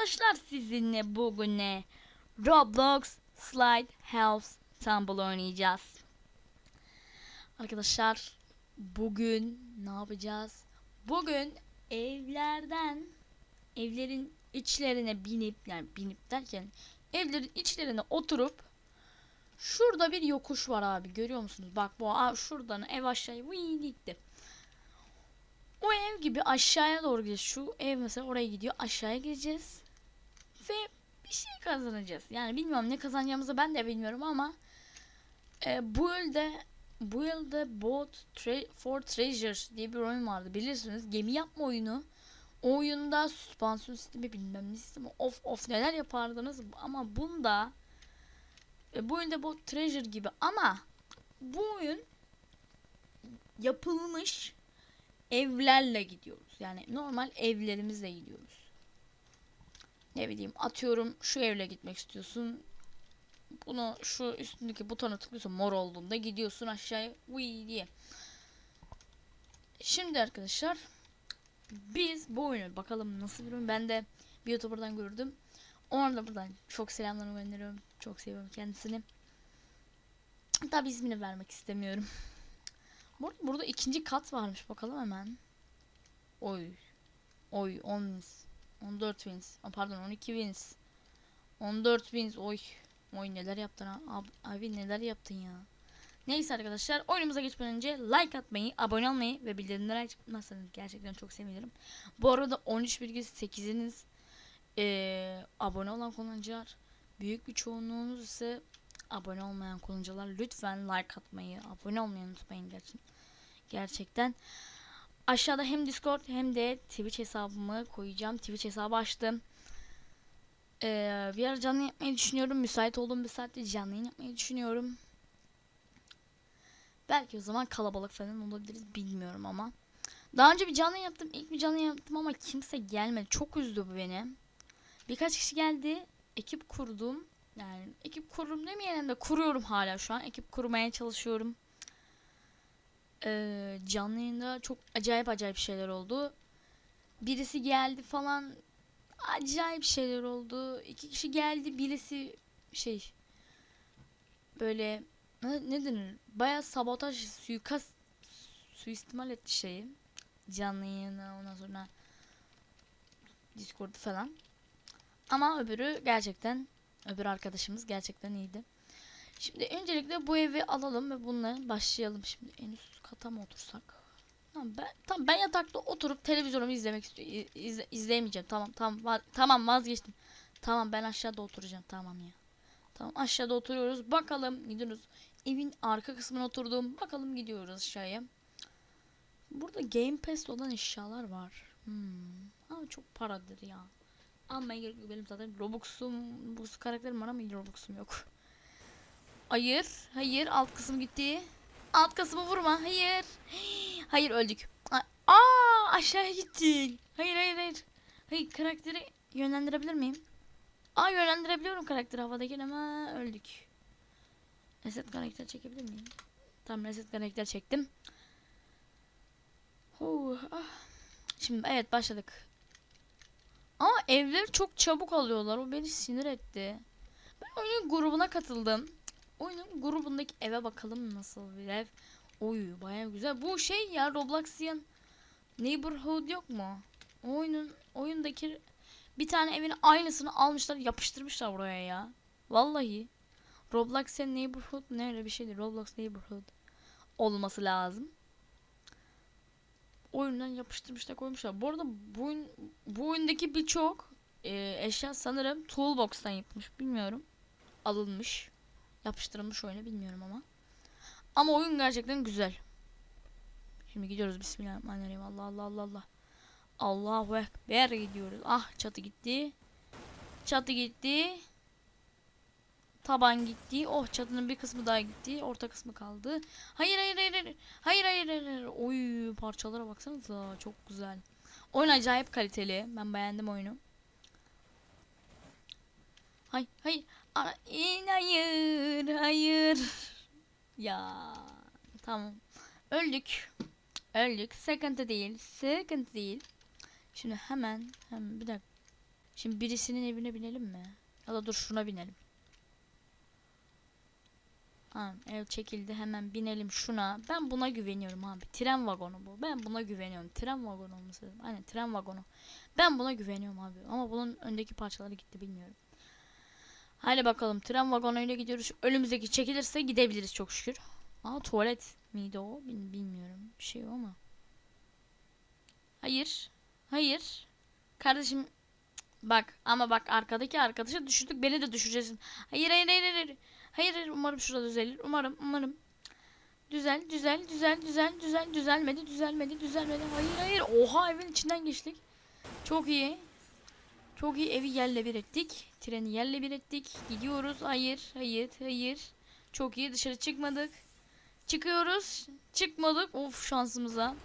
arkadaşlar sizinle bugün ne? Roblox Slide House Tumble oynayacağız. Arkadaşlar bugün ne yapacağız? Bugün evlerden evlerin içlerine binip yani binip derken evlerin içlerine oturup şurada bir yokuş var abi görüyor musunuz? Bak bu aa, şuradan ev aşağıya vıy gitti. O ev gibi aşağıya doğru gideceğiz. Şu ev mesela oraya gidiyor. Aşağıya gideceğiz. Ve bir şey kazanacağız. Yani bilmiyorum ne kazanacağımızı ben de bilmiyorum ama e, bu yılda bu yılda Boat Tre- for Treasures diye bir oyun vardı. Bilirsiniz gemi yapma oyunu. O oyunda süspansiyon sistemi bilmem ne sistemi of of neler yapardınız ama bunda e, bu oyunda Boat Treasure gibi ama bu oyun yapılmış evlerle gidiyoruz. Yani normal evlerimizle gidiyoruz. Ne bileyim atıyorum şu evle gitmek istiyorsun. Bunu şu üstündeki butona tıklıyorsun mor olduğunda gidiyorsun aşağıya uy diye. Şimdi arkadaşlar biz bu oyunu bakalım nasıl bir oyun. Ben de bir YouTuber'dan gördüm. Ona da buradan çok selamlarımı gönderiyorum. Çok seviyorum kendisini. Tabi ismini vermek istemiyorum. Burada, burada ikinci kat varmış bakalım hemen. Oy. Oy 10 wins. 14 wins. Pardon 12 wins. 14 wins. Oy. Oy neler yaptın ha. Abi, abi neler yaptın ya. Neyse arkadaşlar oyunumuza geçmeden önce like atmayı, abone olmayı ve bildirimleri açmanızsanız gerçekten çok sevinirim. Bu arada 13,8'iniz eee abone olan kullanıcılar. Büyük bir çoğunluğunuz ise abone olmayan kullanıcılar lütfen like atmayı, abone olmayı unutmayın gerçekten. Gerçekten. Aşağıda hem Discord hem de Twitch hesabımı koyacağım. Twitch hesabı açtım. Ee, bir ara canlı yapmayı düşünüyorum. Müsait olduğum bir saatte canlı yayın yapmayı düşünüyorum. Belki o zaman kalabalık falan olabiliriz bilmiyorum ama. Daha önce bir canlı yaptım. İlk bir canlı yaptım ama kimse gelmedi. Çok üzdü bu beni. Birkaç kişi geldi. Ekip kurdum. Yani ekip kururum demeyelim de kuruyorum hala şu an. Ekip kurmaya çalışıyorum. Ee, canlı yayında çok acayip acayip şeyler oldu. Birisi geldi falan. Acayip şeyler oldu. İki kişi geldi. Birisi şey böyle ne, ne denir? Bayağı sabotaj, suikast suistimal etti şeyi. Canlı yayını ondan sonra Discord'u falan. Ama öbürü gerçekten öbür arkadaşımız gerçekten iyiydi. Şimdi öncelikle bu evi alalım ve bununla başlayalım. Şimdi en üst kata mı otursak? Tamam ben, tamam ben yatakta oturup televizyonumu izlemek istiyorum. İzle, izleyemeyeceğim. Tamam tamam va- tamam vazgeçtim. Tamam ben aşağıda oturacağım. Tamam ya. Tamam aşağıda oturuyoruz. Bakalım gidiyoruz. Evin arka kısmına oturdum. Bakalım gidiyoruz aşağıya. Burada Game Pass olan eşyalar var. Hmm. Ama çok paradır ya. Almaya gerek yok benim zaten Robux'um, Robux karakterim var ama Robux'um yok. Hayır, hayır alt kısım gitti. Alt kısmı vurma, hayır. Hayır öldük. Aa aşağıya gittik. Hayır hayır hayır. Hayır karakteri yönlendirebilir miyim? Aa yönlendirebiliyorum karakteri havadayken ama öldük. Reset karakter çekebilir miyim? Tamam reset karakter çektim. Huh, ah. Şimdi evet başladık. Ama evleri çok çabuk alıyorlar. O beni sinir etti. Ben oyunun grubuna katıldım. Oyunun grubundaki eve bakalım nasıl bir ev. Oy bayağı güzel. Bu şey ya Robloxian Neighborhood yok mu? Oyunun oyundaki bir tane evin aynısını almışlar yapıştırmışlar buraya ya. Vallahi. Robloxian Neighborhood ne öyle bir şeydi. Roblox Neighborhood olması lazım. Oyundan yapıştırmışlar koymuşlar. Bu arada bu, oyun, bu oyundaki birçok e, eşya sanırım Toolbox'tan yapılmış. Bilmiyorum. Alınmış. Yapıştırılmış oyuna bilmiyorum ama. Ama oyun gerçekten güzel. Şimdi gidiyoruz. Bismillahirrahmanirrahim. Allah Allah Allah Allah. Allahu Ekber gidiyoruz. Ah çatı gitti. Çatı gitti. Taban gitti. Oh çatının bir kısmı daha gitti. Orta kısmı kaldı. Hayır hayır. Hayır hayır hayır. hayır. hayır. Oy parçalara baksanıza. Çok güzel. Oyun acayip kaliteli. Ben beğendim oyunu. Hay hay. İn, hayır hayır. Ya tamam. Öldük. Öldük. Sıkıntı değil. Sıkıntı değil. Şimdi hemen hemen bir dakika. Şimdi birisinin evine binelim mi? Ya da dur şuna binelim. Tamam ev çekildi hemen binelim şuna. Ben buna güveniyorum abi. Tren vagonu bu. Ben buna güveniyorum. Tren vagonu olması lazım. Aynen tren vagonu. Ben buna güveniyorum abi. Ama bunun öndeki parçaları gitti bilmiyorum. Hadi bakalım tren vagonuyla gidiyoruz. Önümüzdeki çekilirse gidebiliriz çok şükür. Aa tuvalet miydi o? Bil- bilmiyorum. Bir şey ama. Hayır. Hayır. Kardeşim bak ama bak arkadaki arkadaşa düşürdük beni de düşüreceksin. Hayır hayır hayır hayır. Hayır hayır umarım şurada düzelir. Umarım umarım. Düzel düzel düzel düzel düzel düzelmedi düzelmedi düzelmedi. Hayır hayır. Oha evin içinden geçtik. Çok iyi. Çok iyi evi yerle bir ettik. Treni yerle bir ettik. Gidiyoruz. Hayır hayır hayır. Çok iyi dışarı çıkmadık. Çıkıyoruz. Çıkmadık. Of şansımıza.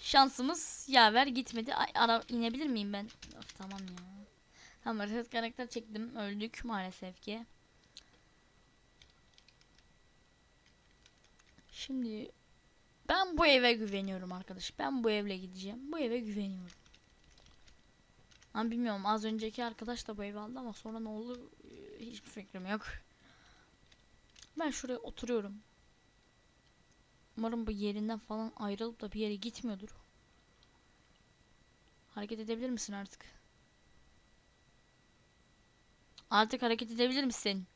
Şansımız yaver gitmedi. Ay, ara inebilir miyim ben? Of, tamam ya. Tamam hareket karakter çektim. Öldük maalesef ki. Şimdi ben bu eve güveniyorum arkadaş. Ben bu evle gideceğim. Bu eve güveniyorum. Ama bilmiyorum az önceki arkadaş da bu evi aldı ama sonra ne oldu Ee, hiçbir fikrim yok. Ben şuraya oturuyorum. Umarım bu yerinden falan ayrılıp da bir yere gitmiyordur. Hareket edebilir misin artık? Artık hareket edebilir misin?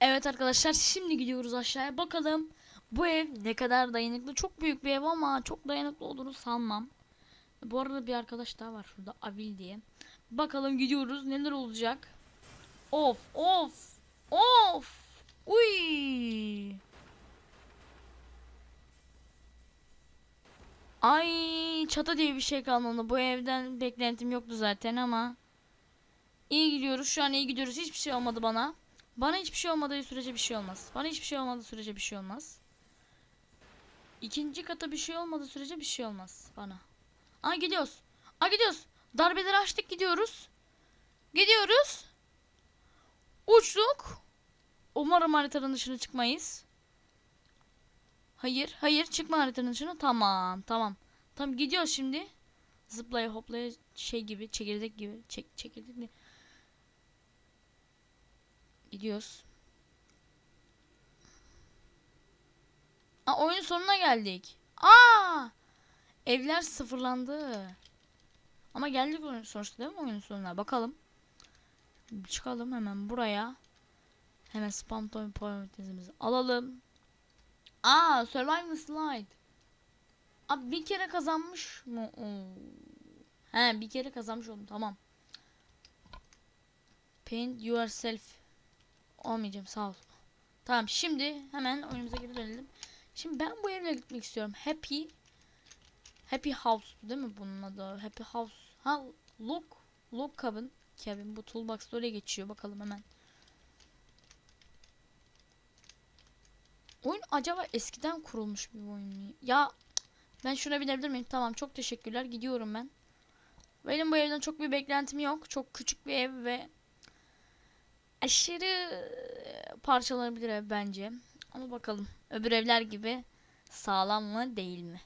Evet arkadaşlar şimdi gidiyoruz aşağıya bakalım bu ev ne kadar dayanıklı? Çok büyük bir ev ama çok dayanıklı olduğunu sanmam. Bu arada bir arkadaş daha var şurada Avil diye. Bakalım gidiyoruz neler olacak? Of of of! Uy! Ay çatı diye bir şey kalmadı. Bu evden beklentim yoktu zaten ama iyi gidiyoruz. Şu an iyi gidiyoruz. Hiçbir şey olmadı bana. Bana hiçbir şey olmadığı sürece bir şey olmaz. Bana hiçbir şey olmadığı sürece bir şey olmaz. İkinci kata bir şey olmadığı sürece bir şey olmaz bana. Aa gidiyoruz. Aa gidiyoruz. Darbeleri açtık gidiyoruz. Gidiyoruz. Uçtuk. Umarım haritanın dışına çıkmayız. Hayır, hayır çıkma haritanın dışına. Tamam, tamam. Tamam gidiyoruz şimdi. Zıplaya hoplaya şey gibi, çekirdek gibi. Çek, çekirdek mi? Gidiyoruz. Aa, oyun sonuna geldik. Aa! Evler sıfırlandı. Ama geldik sonuçta değil mi oyunun sonuna? Bakalım. Çıkalım hemen buraya. Hemen spam pointimizi alalım. Aa, survival slide. Abi bir kere kazanmış mı? He, bir kere kazanmış oldum. Tamam. Paint yourself Olmayacağım sağ ol. Tamam şimdi hemen oyunumuza geri dönelim. Şimdi ben bu evle gitmek istiyorum. Happy Happy House değil mi bunun adı? Happy House. Ha Look Look Cabin. Cabin bu toolbox oraya geçiyor. Bakalım hemen. Oyun acaba eskiden kurulmuş bir oyun mu? Ya ben şuna binebilir miyim? Tamam çok teşekkürler. Gidiyorum ben. Benim bu evden çok bir beklentim yok. Çok küçük bir ev ve aşırı parçalanabilir ev bence. Ama bakalım öbür evler gibi sağlam mı değil mi?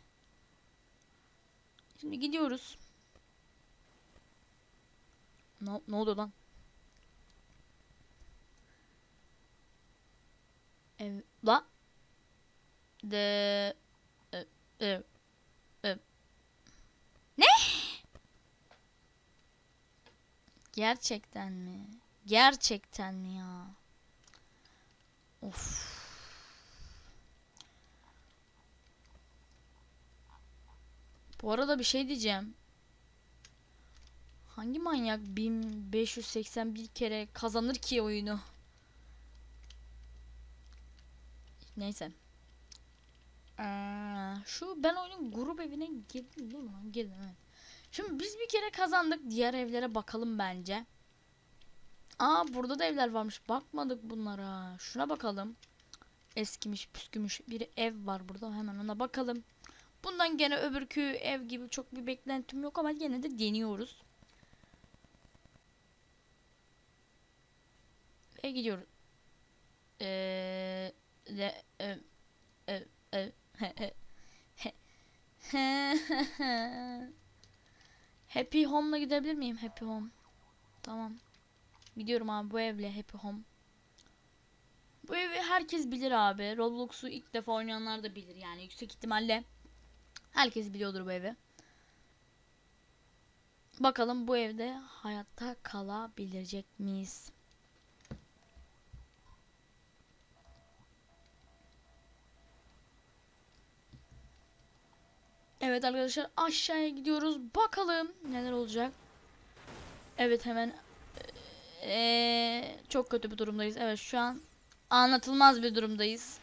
Şimdi gidiyoruz. Ne, ne oldu lan? Ev la de e, e, e. Ne? Gerçekten mi? Gerçekten mi ya? Of. Bu arada bir şey diyeceğim. Hangi manyak 1581 kere kazanır ki oyunu? Neyse. Ee, şu ben oyunun grup evine girdim değil mi? Girdim evet. Şimdi biz bir kere kazandık. Diğer evlere bakalım bence. Aa burada da evler varmış. Bakmadık bunlara. Şuna bakalım. Eskimiş püskümüş bir ev var burada. Hemen ona bakalım. Bundan gene öbürkü ev gibi çok bir beklentim yok ama gene de deniyoruz. Ve gidiyoruz. Eee e, e, e. Happy Home'la gidebilir miyim? Happy Home. Tamam. Gidiyorum abi bu evle Happy Home. Bu evi herkes bilir abi. Roblox'u ilk defa oynayanlar da bilir yani yüksek ihtimalle. Herkes biliyordur bu evi. Bakalım bu evde hayatta kalabilecek miyiz? Evet arkadaşlar aşağıya gidiyoruz. Bakalım neler olacak. Evet hemen eee, çok kötü bir durumdayız. Evet şu an anlatılmaz bir durumdayız.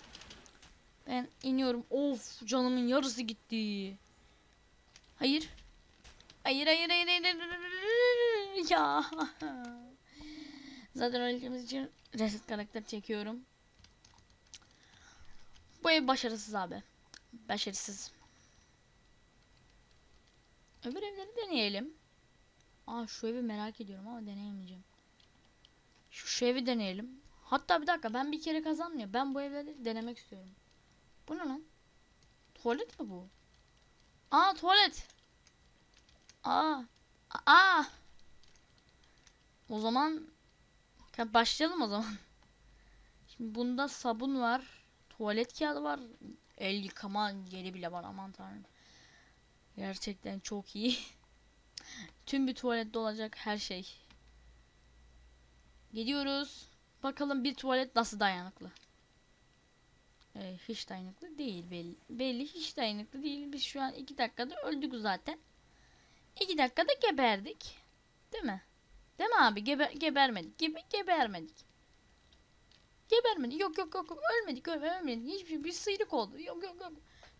Ben iniyorum. Of canımın yarısı gitti. Hayır. Hayır hayır hayır hayır. hayır, hayır. Ya. Zaten öldüğümüz için reset karakter çekiyorum. Bu ev başarısız abi. Başarısız. Öbür evleri deneyelim. Aa şu evi merak ediyorum ama deneyemeyeceğim. Şu, şu evi deneyelim. Hatta bir dakika ben bir kere kazandım ya. Ben bu evleri denemek istiyorum. Bu ne lan? Tuvalet mi bu? Aa tuvalet. Aa. Aa. O zaman Ya başlayalım o zaman. Şimdi bunda sabun var. Tuvalet kağıdı var. El yıkama yeri bile var aman tanrım. Gerçekten çok iyi. Tüm bir tuvalette olacak her şey. Gidiyoruz. Bakalım bir tuvalet nasıl dayanıklı. Ee, hiç dayanıklı değil belli. Belli hiç dayanıklı değil. Biz şu an iki dakikada öldük zaten. İki dakikada geberdik. Değil mi? Değil mi abi? Geber gebermedik. Gebe gebermedik. Gebermedik. Yok yok yok. yok. Ölmedik. Ölmedik. Hiçbir şey. Bir sıyrık oldu. Yok yok yok.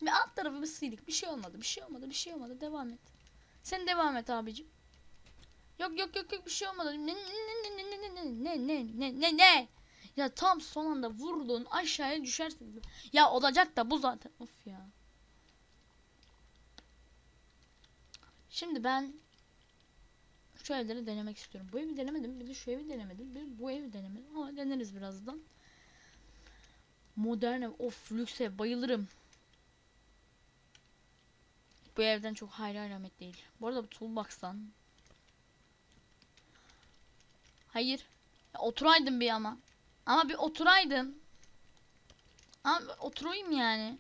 Bir alt tarafı bir sıyrık. Bir şey olmadı. Bir şey olmadı. Bir şey olmadı. Devam et. Sen devam et abicim. Yok yok yok yok bir şey olmadı. Ne ne ne ne ne ne ne ne ne ne Ya tam son anda vurdun aşağıya düşersin. Ya olacak da bu zaten. Of ya. Şimdi ben şu evleri denemek istiyorum. Bu evi denemedim. Bir de şu evi denemedim. Bir bu evi denemedim. Ama deneriz birazdan. Modern ev. Of lüks ev. Bayılırım. Bu evden çok hayra alamet değil. Bu arada bu toolbox'tan. Hayır. Ya oturaydım bir ama. Ama bir oturaydım. Ama oturayım yani.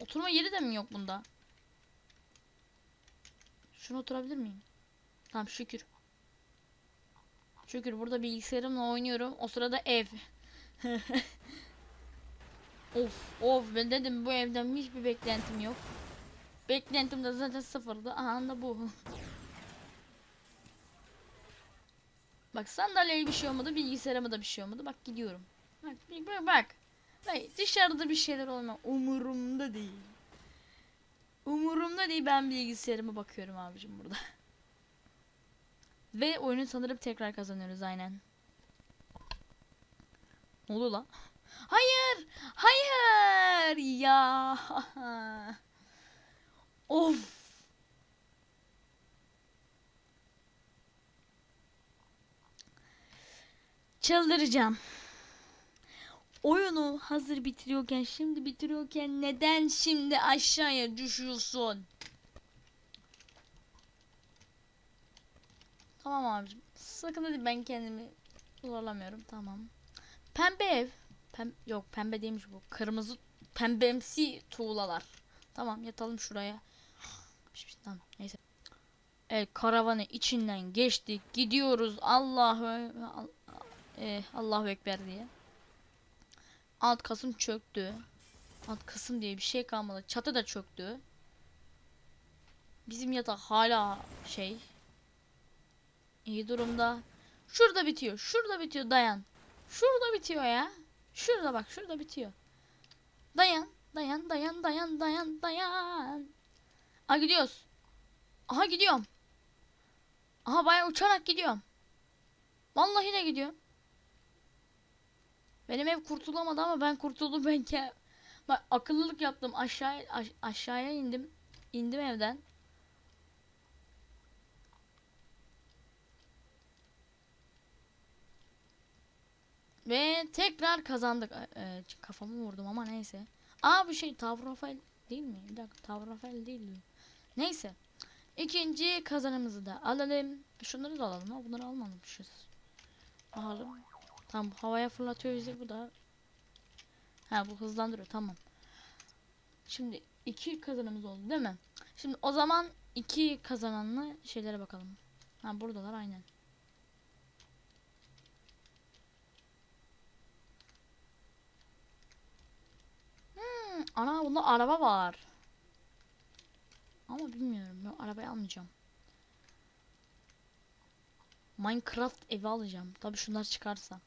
Oturma yeri de mi yok bunda? Şuna oturabilir miyim? Tamam şükür. Şükür burada bilgisayarımla oynuyorum. O sırada ev. of of ben dedim bu evden hiçbir beklentim yok. Beklentim de zaten sıfırdı. Aha da bu. Bak sandalyeye bir şey olmadı, bilgisayarıma da bir şey olmadı. Bak gidiyorum. Bak bak. bak. Hayır, dışarıda bir şeyler olma. Umurumda değil. Umurumda değil ben bilgisayarıma bakıyorum abicim burada. Ve oyunu sanırım tekrar kazanıyoruz aynen. Ne oluyor lan? Hayır! Hayır! Ya! Of! Çıldıracağım. Oyunu hazır bitiriyorken, şimdi bitiriyorken neden şimdi aşağıya düşüyorsun? Tamam abicim. Sakın hadi ben kendimi zorlamıyorum. Tamam. Pembe ev. Pem yok pembe değilmiş bu. Kırmızı pembemsi tuğlalar. Tamam yatalım şuraya. Tamam neyse. Evet karavanı içinden geçtik. Gidiyoruz. Allahu Al- e, Allahu Ekber diye. Alt kasım çöktü. Alt kasım diye bir şey kalmadı. Çatı da çöktü. Bizim yatak hala şey iyi durumda. Şurada bitiyor. Şurada bitiyor dayan. Şurada bitiyor ya. Şurada bak şurada bitiyor. Dayan. Dayan dayan dayan dayan dayan. Aa gidiyoruz. Aha gidiyorum. Aha bayağı uçarak gidiyorum. Vallahi de gidiyorum. Benim ev kurtulamadı ama ben kurtuldum ben ke Bak akıllılık yaptım. Aşağı aş- aşağıya indim. İndim evden. Ve tekrar kazandık. E, e, kafamı vurdum ama neyse. Aa bu şey Tavrafel değil mi? Bir dakika Tavrafel değil mi? Neyse. İkinci kazanımızı da alalım. Şunları da alalım. Ha, bunları almamışız. Alalım. Tamam havaya fırlatıyor bizi bu da. Ha bu hızlandırıyor tamam. Şimdi iki kazanımız oldu değil mi? Şimdi o zaman iki kazananlı şeylere bakalım. Ha buradalar aynen. Hmm, ana bunda araba var. Ama bilmiyorum. Yok, arabayı almayacağım. Minecraft evi alacağım. Tabi şunlar çıkarsa.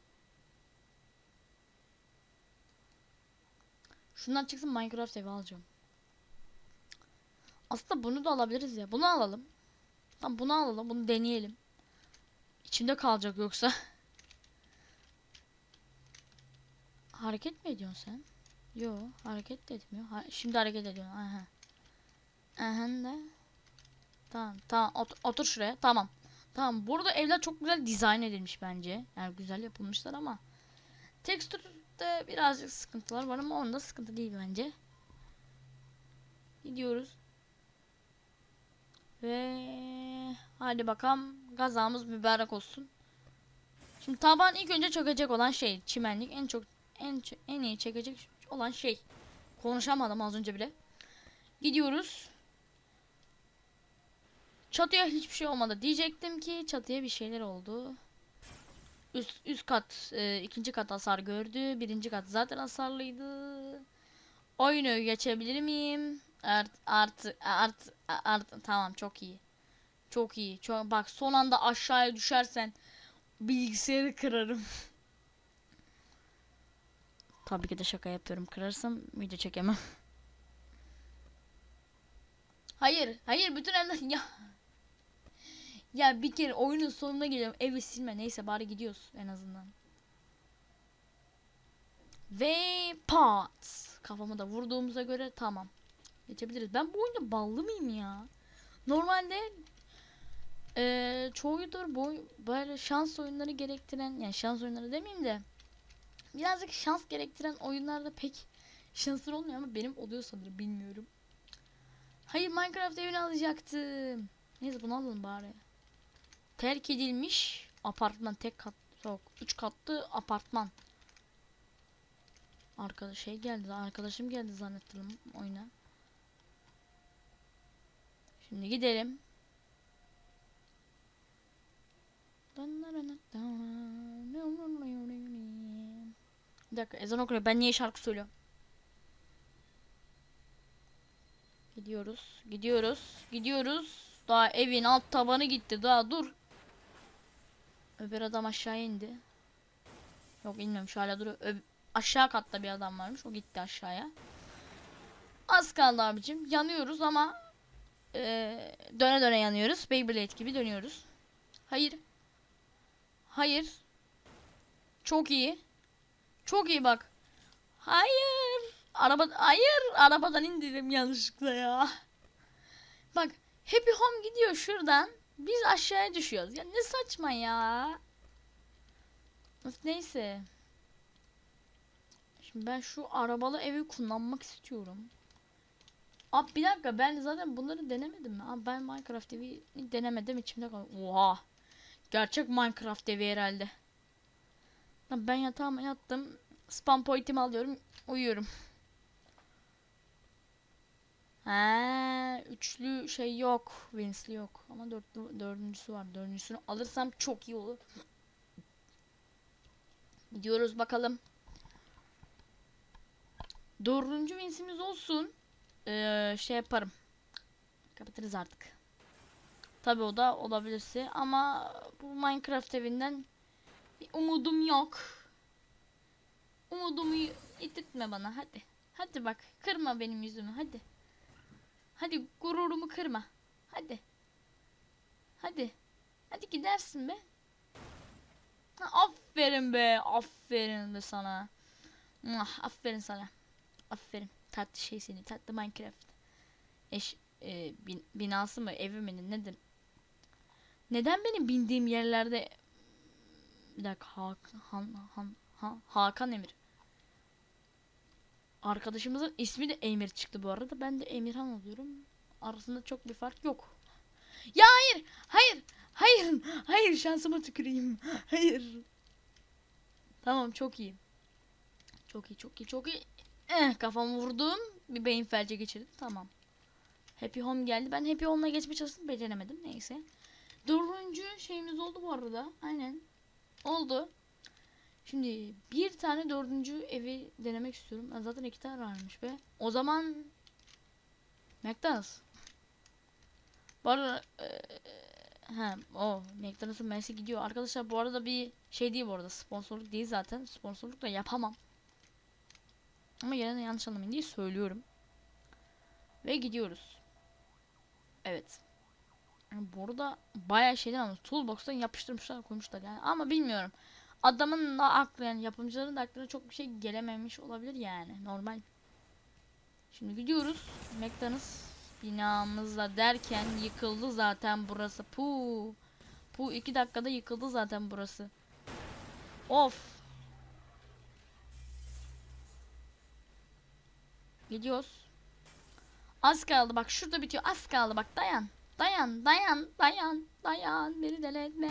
Şundan çıksın Minecraft evi alacağım. Aslında bunu da alabiliriz ya. Bunu alalım. Tamam bunu alalım. Bunu deneyelim. İçimde kalacak yoksa. hareket mi ediyorsun sen? Yo hareket de etmiyor. Ha, şimdi hareket ediyor. Aha. Aha da. Tamam tamam Ot- otur şuraya. Tamam. Tamam burada evler çok güzel dizayn edilmiş bence. Yani güzel yapılmışlar ama tekstürde birazcık sıkıntılar var ama onda sıkıntı değil bence. Gidiyoruz. Ve hadi bakalım gazamız mübarek olsun. Şimdi taban ilk önce çökecek olan şey çimenlik en çok en en iyi çekecek olan şey. Konuşamadım az önce bile. Gidiyoruz. Çatıya hiçbir şey olmadı diyecektim ki çatıya bir şeyler oldu. Üst, üst kat e, ikinci kat hasar gördü. Birinci kat zaten hasarlıydı. Oyunu geçebilir miyim? Art artı art art tamam çok iyi. Çok iyi. Çok bak son anda aşağıya düşersen bilgisayarı kırarım. Tabii ki de şaka yapıyorum. Kırarsam video çekemem. Hayır, hayır bütün evler ya. Ya bir kere oyunun sonuna geliyorum. Evi silme. Neyse bari gidiyoruz en azından. Ve pat. Kafamı da vurduğumuza göre tamam. Geçebiliriz. Ben bu oyunda ballı mıyım ya? Normalde eee çoğudur bu böyle şans oyunları gerektiren yani şans oyunları demeyeyim de birazcık şans gerektiren oyunlarda pek şanslı olmuyor ama benim oluyor sanırım bilmiyorum. Hayır Minecraft evini alacaktım. Neyse bunu alalım bari. Terk edilmiş apartman tek kat yok 3 katlı apartman. Arkadaş şey geldi arkadaşım geldi zannettim oyuna. Şimdi gidelim. Bir dakika ezan okuyor. Ben niye şarkı söylüyorum? Gidiyoruz. Gidiyoruz. Gidiyoruz. Daha evin alt tabanı gitti. Daha dur. Öbür adam aşağı indi. Yok inmemiş hala duruyor. Ö- aşağı katta bir adam varmış. O gitti aşağıya. Az kaldı abicim. Yanıyoruz ama eee, döne döne yanıyoruz. Beyblade gibi dönüyoruz. Hayır. Hayır. Çok iyi. Çok iyi bak. Hayır. Araba hayır arabadan indirdim yanlışlıkla ya. Bak Happy Home gidiyor şuradan. Biz aşağıya düşüyoruz. Ya ne saçma ya. Neyse. Şimdi ben şu arabalı evi kullanmak istiyorum. Abi bir dakika ben zaten bunları denemedim mi? Abi ben Minecraft evi denemedim içimde kaldı. Oha. Gerçek Minecraft evi herhalde. Ben yatağıma yattım. Spam point'imi alıyorum. Uyuyorum. He, üçlü şey yok. Wins'li yok. Ama dörtlü, dördüncüsü var. Dördüncüsünü alırsam çok iyi olur. Gidiyoruz bakalım. Dördüncü Wins'imiz olsun. Ee, şey yaparım. Kapatırız artık. Tabi o da olabilirse ama bu Minecraft evinden bir umudum yok. Umudumu itirtme bana hadi. Hadi bak kırma benim yüzümü hadi. Hadi gururumu kırma. Hadi. Hadi. Hadi gidersin be. Aferin be. Aferin be sana. Muah, aferin sana. Aferin. Tatlı şey seni. Tatlı Minecraft. Eş, e, bin- binası mı? Evi mi? Nedir? Neden benim bindiğim yerlerde bir dakika Hakan Han, Han, Ha- Hakan Emir. Arkadaşımızın ismi de Emir çıktı bu arada. Ben de Emirhan oluyorum. Arasında çok bir fark yok. Ya hayır. Hayır. Hayır. Hayır şansıma tüküreyim. Hayır. Tamam çok iyi. Çok iyi çok iyi çok iyi. Eh, kafamı vurdum. Bir beyin felci geçirdim. Tamam. Happy Home geldi. Ben Happy Home'la geçmeye çalıştım. Beceremedim. Neyse. Dördüncü şeyimiz oldu bu arada. Aynen. Oldu. Şimdi bir tane dördüncü evi denemek istiyorum. Ha, Zaten iki tane varmış be. O zaman McDonald's. Bu arada eee, he, o McDonald's'ın Mersi gidiyor. Arkadaşlar bu arada bir şey değil bu arada. Sponsorluk değil zaten. Sponsorluk da yapamam. Ama gene de yanlış anlamayın diye söylüyorum. Ve gidiyoruz. Evet. Yani bu arada bayağı şeyler ama toolbox'tan yapıştırmışlar koymuşlar yani. Ama bilmiyorum. Adamın da aklı yani yapımcıların da aklına çok bir şey gelememiş olabilir yani. Normal. Şimdi gidiyoruz. McDonald's binamızla derken yıkıldı zaten burası. Pu. Bu iki dakikada yıkıldı zaten burası. Of. Gidiyoruz. Az kaldı bak şurada bitiyor. Az kaldı bak dayan. Dayan dayan dayan dayan beni deli etme.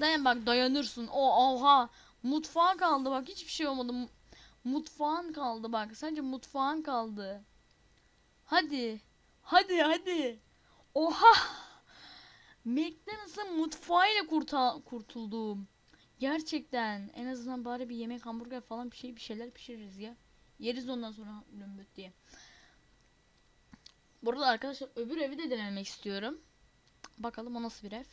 Dayan bak dayanırsın. O oha. Mutfağa kaldı bak hiçbir şey olmadı. Mu- Mutfağın kaldı bak. Sadece mutfağın kaldı. Hadi. Hadi hadi. Oha. McDonald's'ın mutfağıyla kurta kurtuldum. Gerçekten. En azından bari bir yemek hamburger falan bir şey bir şeyler pişiririz ya. Yeriz ondan sonra lömböt diye. Burada arkadaşlar öbür evi de denemek istiyorum. Bakalım o nasıl bir ev.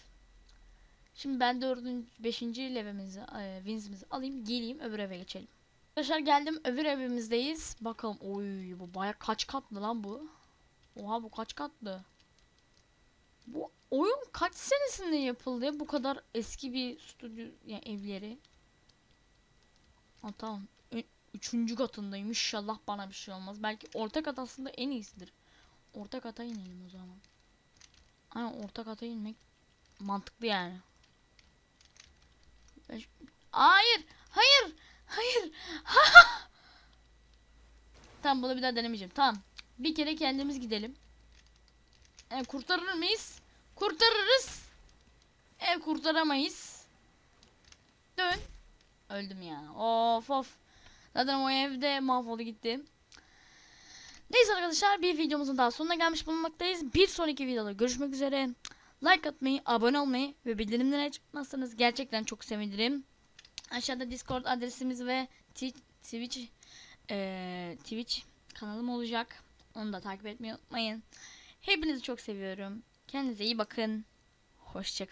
Şimdi ben dördüncü, beşinci levemizi, e, winsimizi alayım, geleyim öbür eve geçelim. Arkadaşlar geldim öbür evimizdeyiz. Bakalım oy bu baya kaç katlı lan bu? Oha bu kaç katlı? Bu oyun kaç senesinde yapıldı ya bu kadar eski bir stüdyo yani evleri? Ha Üçüncü katındayım. İnşallah bana bir şey olmaz. Belki orta kat aslında en iyisidir. Orta kata inelim o zaman. Aynen orta kata inmek mantıklı yani. Hayır, hayır, hayır. tamam bunu bir daha denemeyeceğim. Tamam. Bir kere kendimiz gidelim. E, kurtarır mıyız? Kurtarırız. E, kurtaramayız. Dön. Öldüm ya. Of of. Zaten o evde mahvoldu gitti. Neyse arkadaşlar bir videomuzun daha sonuna gelmiş bulunmaktayız. Bir sonraki videoda görüşmek üzere. Like atmayı, abone olmayı ve bildirimleri açmazsanız gerçekten çok sevinirim. Aşağıda Discord adresimiz ve Twitch eee, Twitch kanalım olacak. Onu da takip etmeyi unutmayın. Hepinizi çok seviyorum. Kendinize iyi bakın. Hoşçakalın.